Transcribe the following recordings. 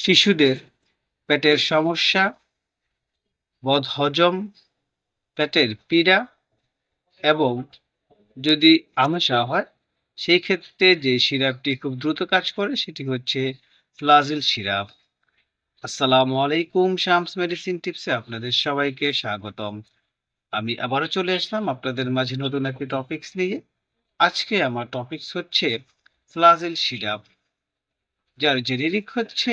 শিশুদের পেটের সমস্যা, বদহজম, পেটের পীড়া এবং যদি আমাশা হয় সেই ক্ষেত্রে যে সিরাপটি খুব দ্রুত কাজ করে সেটি হচ্ছে ফ্লাজিল সিরাপ। আসসালামু আলাইকুম, শামস মেডিসিন টিপসে আপনাদের সবাইকে স্বাগতম। আমি আবারও চলে আসলাম আপনাদের মাঝে নতুন একটি টপিকস নিয়ে। আজকে আমার টপিকস হচ্ছে ফ্লাজিল সিরাপ। যার জেনেরিক হচ্ছে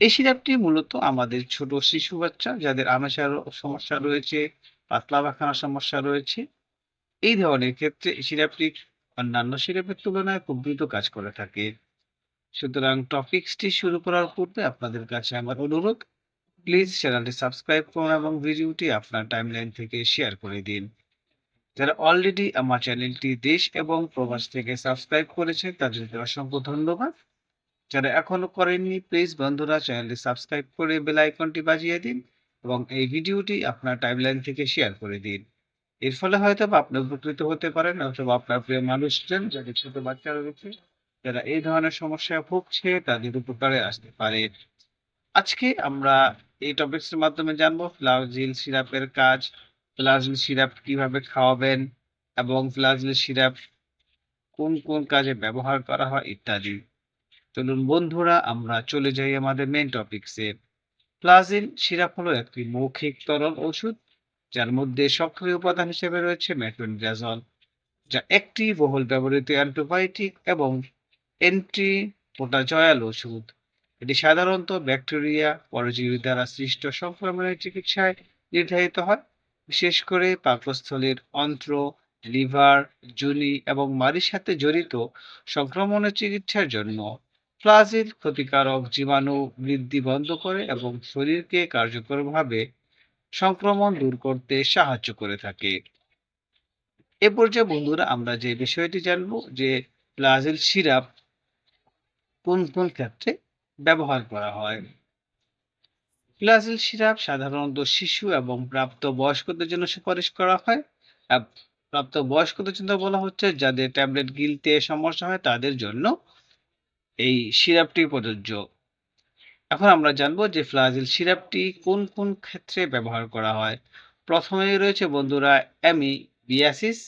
এই সিরাপটি মূলত আমাদের ছোট শিশু বাচ্চা, যাদের আমেশার সমস্যা রয়েছে, পাতলা পায়খানার সমস্যা রয়েছে, এই ধরনের ক্ষেত্রে এই সিরাপটি অন্যান্য সিরাপের তুলনায় খুব দ্রুত কাজ করে থাকে। সুতরাং টপিকসটি শুরু করার পূর্বে আপনাদের কাছে আমার অনুরোধ প্লিজ চ্যানেলটি সাবস্ক্রাইব করুন এবং ভিডিওটি আপনার টাইমলাইন থেকে শেয়ার করে দিন। যারা অলরেডি আমার চ্যানেলটি দেশ এবং প্রবাস থেকে সাবস্ক্রাইব করেছে, তাদের অসংখ্য ধন্যবাদ। যারা এখনও করেননি প্লিজ বন্ধুরা চ্যানেলটি সাবস্ক্রাইব করে বেল আইকনটি বাজিয়ে দিন এবং এই ভিডিওটি আপনার টাইমলাইন থেকে শেয়ার করে দিন। এর ফলে হয়তো আপনি উপকৃত হতে পারেন অথবা আপনার প্রিয় মানুষজন, যাদের ছোট বাচ্চা রয়েছে, যারা এই ধরনের সমস্যায় ভুগছে, তাদের উপকারে আসতে পারে। আজকে আমরা এই টপিকসের মাধ্যমে জানব ফ্লাজিল সিরাপের কাজ ফ্লাজিল সিরাপ কীভাবে খাওয়াবেন এবং ফ্লাজিল সিরাপ কোন কোন কাজে ব্যবহার করা হয় ইত্যাদি। চলুন বন্ধুরা, আমরা চলে যাই আমাদের মেন টপিকসে প্লাজিল সিরাপ হলো একটি মৌখিক তরল ওষুধ, যার মধ্যে সক্রিয় উপাদান হিসেবে রয়েছে মেট্রোনিডাজল যা একটি বহুল ব্যবহৃত অ্যান্টিবায়োটিক এবং অ্যান্টি পোটাজয়াল ওষুধ। এটি সাধারণত ব্যাকটেরিয়া, পরজীবী দ্বারা সৃষ্ট সংক্রমণের চিকিৎসায় নির্ধারিত হয়। বিশেষ করে পাকস্থলীর অন্ত্র, লিভার, জুনি এবং মারির সাথে জড়িত সংক্রমণের চিকিৎসার জন্য ফ্লাজিল ক্ষতিকারক জীবাণু বৃদ্ধি বন্ধ করে এবং শরীরকে কার্যকরভাবে সংক্রমণ দূর করতে সাহায্য করে থাকে। এ পর্যায়ে বন্ধুরা আমরা যে বিষয়টি জানব যে ফ্লাজিল সিরাপ কোন কোন ক্ষেত্রে ব্যবহার করা হয়। ফ্লাজিল সিরাপ সাধারণত শিশু এবং প্রাপ্ত বয়স্কদের জন্য সুপারিশ করা হয়। প্রাপ্ত বয়স্কদের জন্য বলা হচ্ছে, যাদের ট্যাবলেট গিলতে সমস্যা হয়, তাদের জন্য এই সিরাপটি প্রযোজ্য। এখন আমরা জানব যে ফ্লাজিল সিরাপটি কোন কোন ক্ষেত্রে ব্যবহার করা হয়। প্রথমেই রয়েছে বন্ধুরা, অ্যামিবিয়াসিস।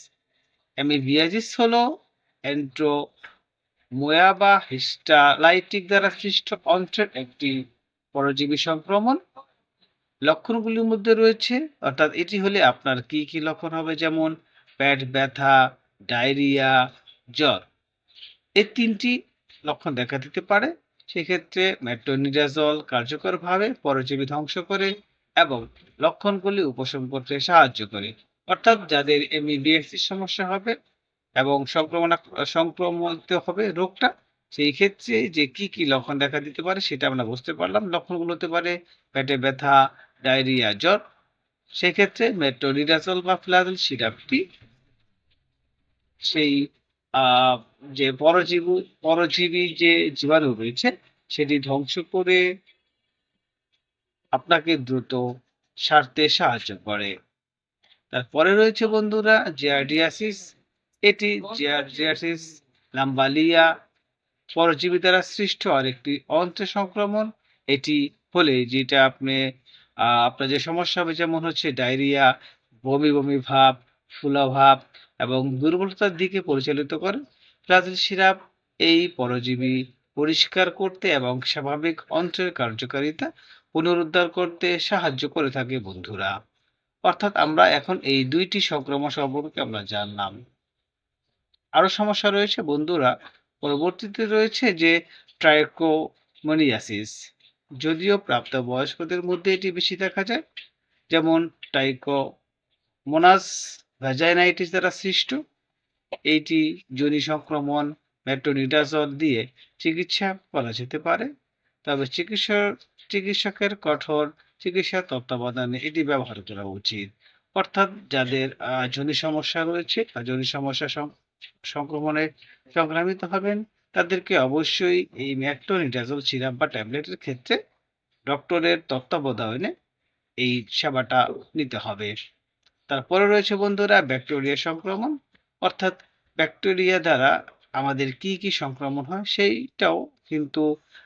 অ্যামিবিয়াসিস হলো এন্ট্রো মোয়া বা হিস্টালাইটিক দ্বারা সৃষ্ট অন্ত্রের একটি পরজীবী সংক্রমণ লক্ষণগুলির মধ্যে রয়েছে, অর্থাৎ এটি হলে আপনার কি কি লক্ষণ হবে? যেমন পেট ব্যথা, ডায়রিয়া, জ্বর। এই তিনটি লক্ষণ দেখা দিতে পারে। সেক্ষেত্রে মেট্রোনিডাজল কার্যকরভাবে পরজীবী ধ্বংস করে এবং লক্ষণগুলি উপশম করতে সাহায্য করে। অর্থাৎ যাদের এমইবিএসির সমস্যা হবে এবং সংক্রমণ সংক্রমিত হবে রোগটা সেই ক্ষেত্রে যে কি কি লক্ষণ দেখা দিতে পারে সেটা আমরা বুঝতে পারলাম। লক্ষণগুলো হতে পারে পেটে ব্যথা, ডায়রিয়া, জ্বর। সেক্ষেত্রে মেট্রোনিডাজল বা ফ্লাজল সিরাপটি সেই যে পরজীবী পরজীবী যে জীবাণু রয়েছে সেটি ধ্বংস করে আপনাকে দ্রুত সারতে সাহায্য করে। তারপরে রয়েছে বন্ধুরা জিয়ারডিয়াসিস। এটি জিয়ারডিয়াসিস, লাম্বালিয়া পরজীবী দ্বারা সৃষ্ট আরেকটি অন্ত্র সংক্রমণ এটি হলে যেটা আপনি আপনার যে সমস্যা হবে যেমন হচ্ছে ডায়রিয়া, বমি বমি ভাব, ফুলা ভাব এবং দুর্বলতার দিকে পরিচালিত করে। প্লাজেল সিরাপ এই পরজীবী পরিষ্কার করতে এবং স্বাভাবিক অন্ত্রের কার্যকারিতা পুনরুদ্ধার করতে সাহায্য করে থাকে বন্ধুরা। অর্থাৎ আমরা এখন এই দুইটি সংক্রমণ সম্পর্কে আমরা জানলাম। আরও সমস্যা রয়েছে বন্ধুরা পরবর্তীতে রয়েছে যে ট্রাইকোমোনিয়াসিস যদিও প্রাপ্তবয়স্কদের মধ্যে এটি বেশি দেখা যায়। যেমন টাইকোমোনাস ভ্যাজাইনাইটিস দ্বারা সৃষ্ট। এইটি যোনি সংক্রমণ মেট্রোনিডাজল দিয়ে চিকিৎসা করা যেতে পারে। তবে চিকিৎসক চিকিৎসকের কঠোর চিকিৎসা তত্ত্বাবধানে এটি ব্যবহার করা উচিত। অর্থাৎ যাদের যোনি সমস্যা রয়েছে বা যোনি সমস্যা সংক্রমণে সংক্রামিত হবেন, তাদেরকে অবশ্যই এই ম্যাক্টোনিডাজল সিরাপ বা ট্যাবলেটের ক্ষেত্রে ডক্টরের তত্ত্বাবধানে এই সেবাটা নিতে হবে। তারপরে রয়েছে বন্ধুরা ব্যাকটেরিয়া সংক্রমণ, অর্থাৎ ব্যাকটেরিয়া দ্বারা আমাদের কি কি সংক্রমণ হয় সেইটাও কিন্তু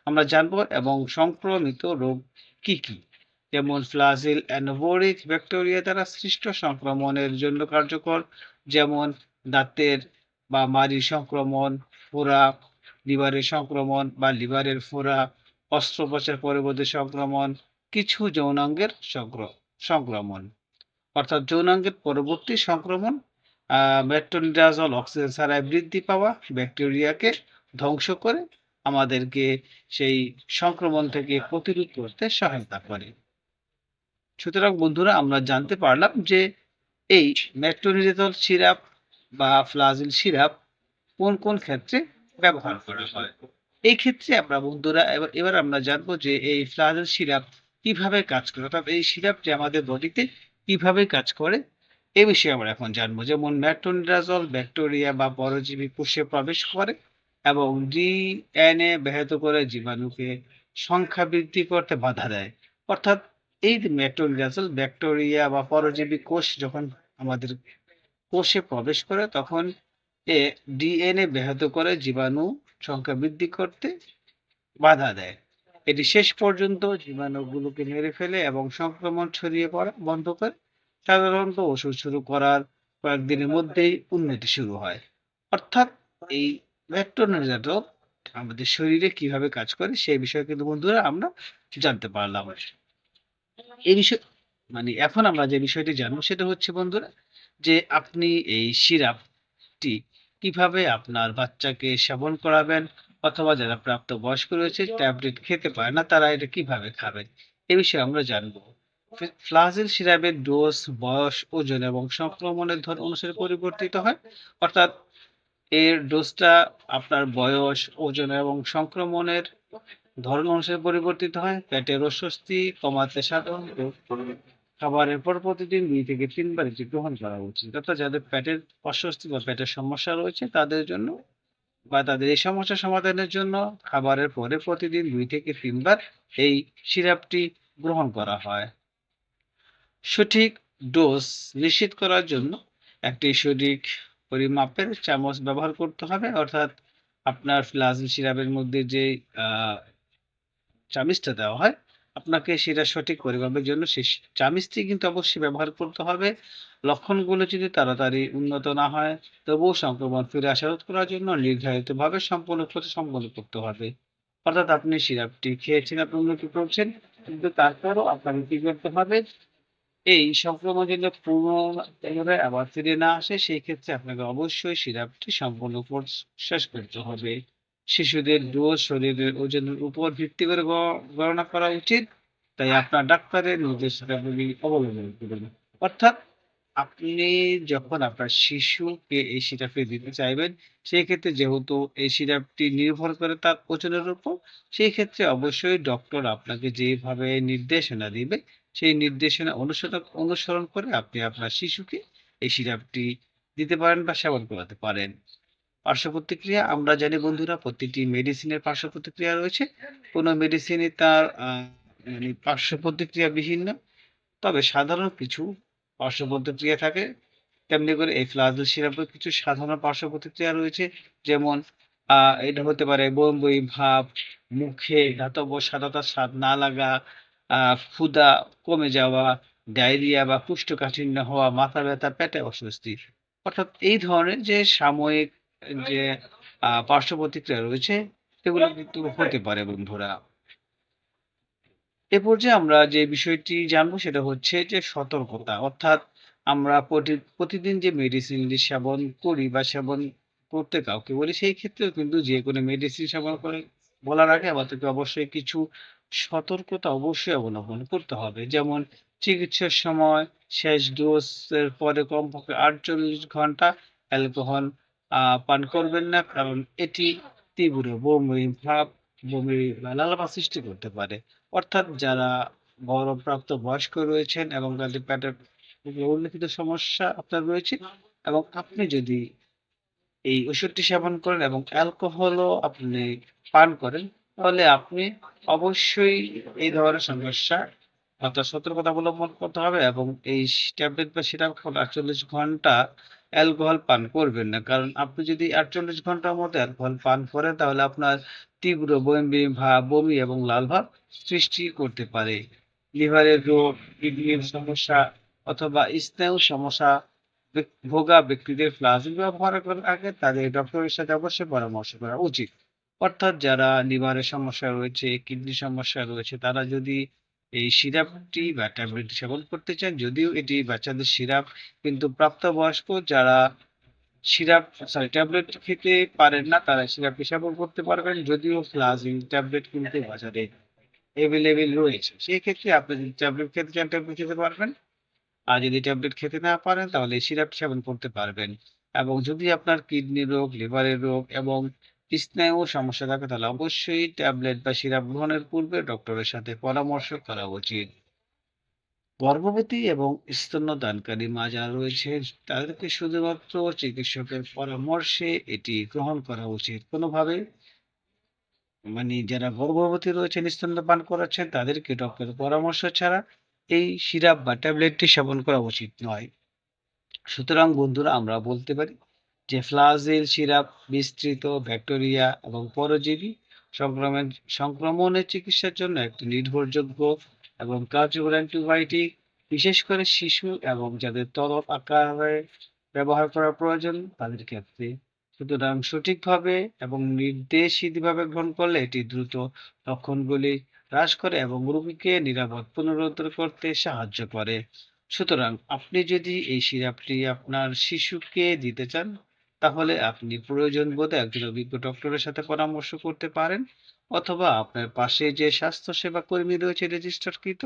আমরা জানব এবং সংক্রমিত রোগ কি কি। যেমন ফ্লাজিল অ্যানোভোরিক ব্যাকটেরিয়া দ্বারা সৃষ্ট সংক্রমণের জন্য কার্যকর, যেমন দাঁতের বা মারির সংক্রমণ ফোড়া লিভারের সংক্রমণ বা লিভারের ফোড়া অস্ত্রোপচার পরবর্তী সংক্রমণ, কিছু যৌনাঙ্গের সংক্র- সংক্রমণ। অর্থাৎ যৌনাঙ্গের পরবর্তী সংক্রমণ মেট্রোনিডাজল অক্সিজেন ছাড়াই বৃদ্ধি পাওয়া ব্যাকটেরিয়াকে ধ্বংস করে আমাদেরকে সেই সংক্রমণ থেকে প্রতিরোধ করতে সহায়তা করে। সুতরাং বন্ধুরা, আমরা জানতে পারলাম যে এই মেট্রোনিডাজল সিরাপ বা ফ্লাজিল সিরাপ কোন কোন ক্ষেত্রে ব্যবহার করা হয়? এই ক্ষেত্রে আমরা বন্ধুরা, এবার আমরা জানব যে এই ফ্লাজেল সিরাপ কীভাবে কাজ করে, অর্থাৎ এই সিরাপটি আমাদের বডিতে কীভাবে কাজ করে, এ বিষয়ে আমরা এখন জানব। যেমন ম্যাট্রোনিডাজল ব্যাকটেরিয়া বা পরজীবী কোষে প্রবেশ করে এবং ডিএনএ ব্যাহত করে জীবাণুকে সংখ্যা বৃদ্ধি করতে বাধা দেয়। অর্থাৎ এই ম্যাট্রোনিডাজল ব্যাকটেরিয়া বা পরজীবী কোষ যখন আমাদের কোষে প্রবেশ করে তখন এ ডিএনএ ব্যাহত করে জীবাণু সংখ্যা বৃদ্ধি করতে বাধা দেয়। এটি শেষ পর্যন্ত জীবাণুগুলোকে মেরে ফেলে এবং সংক্রমণ ছড়িয়ে পড়া বন্ধ করে। সাধারণত ওষুধ শুরু করার কয়েকদিনের মধ্যেই উন্নতি শুরু হয়। অর্থাৎ এই ভ্যাক্টোনাইজার আমাদের শরীরে কীভাবে কাজ করে সেই বিষয়ে কিন্তু বন্ধুরা আমরা জানতে পারলাম। এই বিষয় মানে এখন আমরা যে বিষয়টি জানব সেটা হচ্ছে বন্ধুরা যে আপনি এই সিরাপটি কীভাবে আপনার বাচ্চাকে সেবন করাবেন অথবা যারা প্রাপ্ত বয়স্ক রয়েছে, ট্যাবলেট খেতে পারে না, তারা এটা কীভাবে খাবেন? এ বিষয়ে আমরা জানব। ফ্লাজিল সিরাপের ডোজ, বয়স, ওজন এবং সংক্রমণের ধরন অনুসারে পরিবর্তিত হয়। অর্থাৎ এর ডোজটা আপনার বয়স, ওজন এবং সংক্রমণের ধরন অনুসারে পরিবর্তিত হয়। পেটের অস্বস্তি, কমাতে সাধারণত খাবারের পর প্রতিদিন দুই থেকে তিনবার এটি গ্রহণ করা উচিত। অর্থাৎ যাদের পেটের অস্বস্তি বা পেটের সমস্যা রয়েছে, তাদের জন্য বা তাদের এই সমস্যা সমাধানের জন্য খাবারের পরে প্রতিদিন দুই থেকে তিনবার এই সিরাপটি গ্রহণ করা হয়। সঠিক ডোজ নিশ্চিত করার জন্য একটি সঠিক পরিমাপের চামচ ব্যবহার করতে হবে। অর্থাৎ আপনার ফ্লাজিল সিরাপের মধ্যে যে চামিচটা দেওয়া হয় আপনাকে সেটা সঠিক পরিমাপের জন্য সেই চামিচটি কিন্তু অবশ্যই ব্যবহার করতে হবে। লক্ষণগুলো যদি তাড়াতাড়ি উন্নত না হয়, তবুও সংক্রমণ ফিরে আসা রোধ করার জন্য নির্ধারিতভাবে সম্পূর্ণ সম্পন্ন করতে হবে। অর্থাৎ আপনি সিরাপটি খেয়েছেন, আপনি উন্নতি করছেন, কিন্তু তারপরও আপনাকে কি করতে হবে? এই সংক্রমণ যদি পুনরায় আবার ফিরে না আসে, সেই ক্ষেত্রে আপনাকে অবশ্যই সিরাপটি সম্পূর্ণ শেষ করতে হবে। শিশুদের ডোজ শরীরের ওজনের উপর ভিত্তি করে গণনা করা উচিত। তাই আপনার ডাক্তারের নির্দেশনাগুলি অবলম্বন করুন। অর্থাৎ আপনি যখন আপনার শিশুকে এই সিরাপটি দিতে চাইবেন, সেই ক্ষেত্রে যেহেতু এই সিরাপটি নির্ভর করে তার ওজনের উপর, সেই ক্ষেত্রে অবশ্যই ডক্টর আপনাকে যেভাবে নির্দেশনা দিবে, সেই নির্দেশনা অনুসরণ অনুসরণ করে আপনি আপনার শিশুকে এই সিরাপটি দিতে পারেন বা সেবন করাতে পারেন। পার্শ্ব প্রতিক্রিয়া আমরা জানি বন্ধুরা প্রতিটি মেডিসিনের পার্শ্ব প্রতিক্রিয়া রয়েছে। কোনো মেডিসিনই তার মানে পার্শ্ব প্রতিক্রিয়া বিহীন না। তবে সাধারণ কিছু পার্শ্ব প্রতিক্রিয়া থাকে। তেমনি করে এই ফ্লাজেল সিরাপের কিছু সাধারণ পার্শ্ব প্রতিক্রিয়া রয়েছে। যেমন এটা হতে পারে বমি ভাব মুখে ধাতব সাদাতা স্বাদ না লাগা ক্ষুধা কমে যাওয়া, ডায়রিয়া বা কোষ্ঠকাঠিন্য হওয়া, মাথা ব্যথা, পেটে অস্বস্তি। অর্থাৎ এই ধরনের যে সাময়িক যে পার্শ্ব প্রতিক্রিয়া রয়েছে, সেগুলো কিন্তু হতে পারে বন্ধুরা। এ পর্যায়ে আমরা যে বিষয়টি জানব, সেটা হচ্ছে যে সতর্কতা। অর্থাৎ আমরা প্রতিদিন যে মেডিসিন সেবন করি বা সেবন করতে কাউকে বলি, সেই ক্ষেত্রেও কিন্তু যে কোনো মেডিসিন সেবন করে বলার আগে আমাদেরকে অবশ্যই কিছু সতর্কতা অবশ্যই অবলম্বন করতে হবে। যেমন চিকিৎসার সময় শেষ ডোজের পরে কমপক্ষে আটচল্লিশ ঘণ্টা অ্যালকোহল পান করবেন না, কারণ এটি তীব্র বমি, ভাব, বমি বা লালাপা সৃষ্টি করতে পারে। অর্থাৎ যারা গৌরবপ্রাপ্ত বয়স্ক রয়েছেন এবং তাদের পেটের উল্লেখিত সমস্যা আপনার রয়েছে এবং আপনি যদি এই ওষুধটি সেবন করেন এবং অ্যালকোহলও আপনি পান করেন, তাহলে আপনি অবশ্যই এই ধরনের সমস্যা অর্থাৎ সতর্কতা অবলম্বন করতে হবে এবং এই ট্যাবলেট বা সিরাপ আটচল্লিশ ঘণ্টা অ্যালকোহল পান করবেন না। কারণ আপনি যদি ৪৮ ঘণ্টার মধ্যে অ্যালকোহল পান করেন তাহলে আপনার তীব্র বমি ভাব, বমি এবং লাল ভাব সৃষ্টি করতে পারে। লিভারের রোগ, কিডনির সমস্যা অথবা স্নায়ুর সমস্যা ভোগা ব্যক্তিদের ফ্লাক্স ব্যবহার করার আগে তাদের ডক্টরের সাথে অবশ্যই পরামর্শ করা উচিত। অর্থাৎ যারা লিভারের সমস্যা রয়েছে, কিডনির সমস্যা রয়েছে তারা যদি এই সিরাপটি বা ট্যাবলেটটি সেবন করতে চান, যদিও এটি বাচ্চাদের সিরাপ কিন্তু প্রাপ্তবয়স্ক যারা সিরাপ সরি ট্যাবলেট খেতে পারেন না তারা সিরাপটি সেবন করতে পারবেন। যদিও ফ্লাজিল ট্যাবলেট কিন্তু বাজারে এভেইলেবল রয়েছে। সেক্ষেত্রে আপনি যদি ট্যাবলেট খেতে চান ট্যাবলেট খেতে পারবেন। আর যদি ট্যাবলেট খেতে না পারেন তাহলে সিরাপ সেবন করতে পারবেন। এবং যদি আপনার কিডনি রোগ, লিভারের রোগ এবং স্নায়ুর সমস্যা থাকে তাহলে অবশ্যই ট্যাবলেট বা সিরাপ গ্রহণের পূর্বে ডক্টরের সাথে পরামর্শ করা উচিত। গর্ভবতী এবং স্তন্যদানকারী মা যারা রয়েছে তাদেরকে শুধুমাত্র চিকিৎসকের পরামর্শে এটি গ্রহণ করা উচিত। কোনোভাবে মানে যারা গর্ভবতী রয়েছেন, স্তন্যপান করাচ্ছেন তাদেরকে ডক্টরের পরামর্শ ছাড়া এই সিরাপ বা ট্যাবলেটটি সেবন করা উচিত নয়। সুতরাং বন্ধুরা আমরা বলতে পারি যে ফ্লাজিল সিরাপ, বিস্তৃত ব্যাকটেরিয়া এবং পরজীবী সংক্রমণ, সংক্রমণের চিকিৎসার জন্য একটি নির্ভরযোগ্য এবং কার্যকর অ্যান্টিবায়োটিক, বিশেষ করে শিশু এবং যাদের তরল আকারে ব্যবহার করা প্রয়োজন, তাদের ক্ষেত্রে। সুতরাং সঠিকভাবে এবং নির্দেশিতভাবে গ্রহণ করলে এটি দ্রুত লক্ষণগুলি হ্রাস করে এবং রোগীকে নিরাপদ পুনরুদ্ধার করতে সাহায্য করে। সুতরাং আপনি যদি এই সিরাপটি আপনার শিশুকে দিতে চান তাহলে আপনি প্রয়োজন বোধে একজন অভিজ্ঞ ডক্টরের সাথে পরামর্শ করতে পারেন, অথবা আপনার পাশে যে স্বাস্থ্যসেবা কর্মী রয়েছে রেজিস্টারকৃত,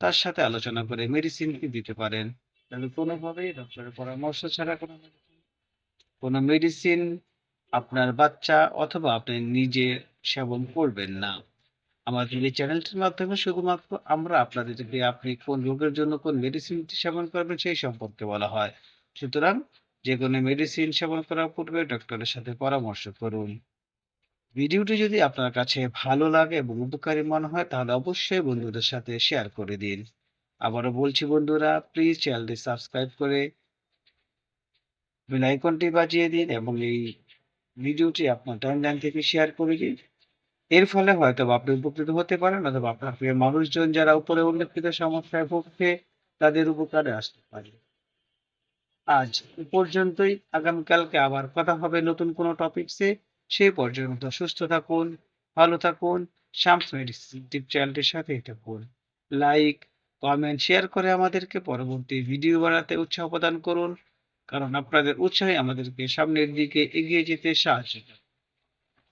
তার সাথে আলোচনা করে মেডিসিনটি দিতে পারেন। তবে কোনোভাবেই ডক্টরের পরামর্শ ছাড়া কোনো মেডিসিন কোনো মেডিসিন আপনার বাচ্চা অথবা আপনি নিজে সেবন করবেন না। আমাদের এই চ্যানেলটির মাধ্যমে শুধুমাত্র আমরা আপনাদেরকে আপনি কোন রোগের জন্য কোন মেডিসিনটি সেবন করবেন সেই সম্পর্কে বলা হয়। সুতরাং যেকোনো মেডিসিন সেবন করার পূর্বে ডক্টরের সাথে পরামর্শ করুন। ভিডিওটি যদি আপনার কাছে ভালো লাগে এবং উপকারী মনে হয়, তাহলে অবশ্যই বন্ধুদের সাথে শেয়ার করে দিন। আবারও বলছি বন্ধুরা প্লিজ চ্যানেলটি সাবস্ক্রাইব করে আইকনটি বাজিয়ে দিন এবং এই ভিডিওটি আপনার টাইমলাইন থেকে শেয়ার করে দিন। এর ফলে হয়তো আপনি উপকৃত হতে পারেন অথবা আপনার প্রিয় মানুষজন যারা উপরে উল্লেখিত সমস্যায় ভুগছে, তাদের উপকারে আসতে পারে। আজ পর্যন্তই। আগামীকালকে আবার কথা হবে নতুন কোনো টপিকসে। সেই পর্যন্ত সুস্থ থাকুন, ভালো থাকুন। শামস মেডিসিন চ্যানেলটির সাথেই থাকুন। লাইক, কমেন্ট, শেয়ার করে আমাদেরকে পরবর্তী ভিডিও বানাতে উৎসাহ প্রদান করুন। কারণ আপনাদের উৎসাহে আমাদেরকে সামনের দিকে এগিয়ে যেতে সাহায্য করে।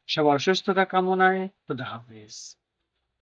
সবার সুস্থতা কামনায় খোদা হাফেজ।